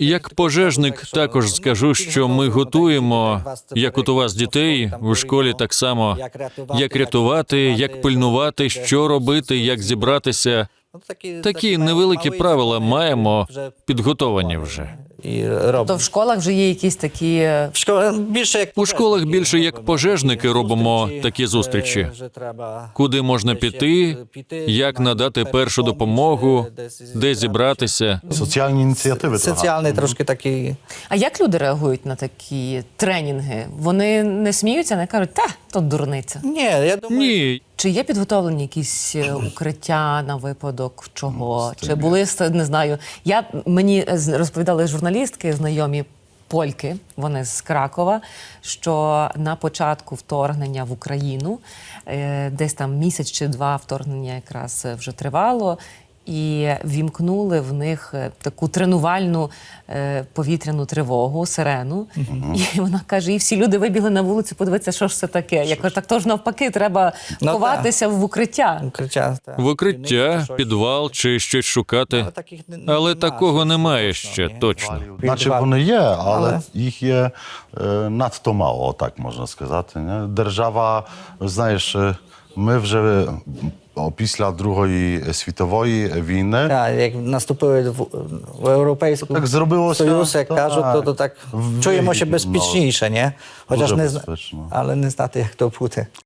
Як пожежник також скажу, що ми готуємо, як от у вас дітей у школі, так само як рятувати, як пильнувати, що робити, як зібратися. Такі невеликі правила маємо підготовані вже. І То в школах вже є якісь такі. е, В школах більше як У школах більше як пожежники робимо такі зустрічі. вже треба Куди можна піти, як піти, як надати першу допомогу, де зібратися. Соціальні ініціативи. то Соціальний трошки такий. А як люди реагують на такі тренінги? Вони не сміються, не кажуть, та то дурниця. Ні, я думаю, Ні, Чи є підготовлені якісь е, укриття на випадок чого? Чи були не знаю? Я мені з- розповідали журналістки, знайомі польки, вони з Кракова, що на початку вторгнення в Україну, е, десь там місяць чи два вторгнення якраз е, вже тривало. І вімкнули в них е, таку тренувальну е, повітряну тривогу, сирену. І вона каже: і всі люди вибігли на вулицю, подивитися, що ж це таке. Я кажу, так то ж навпаки, треба Ну, ховатися в укриття. укриття. та. в укриття, підвал чи щось шукати. Але такого немає ще точно. Наче вони є, але, їх є е, надто мало, так можна сказати. Держава, знаєш, ми вже після Другої світової війни. Так, як наступили в, в Європейську Так зробилося, Союз, як так. кажуть, то, то так чуємо ще безпечніше, ні? Хоча ж не безпечно. але не знати, як то бути.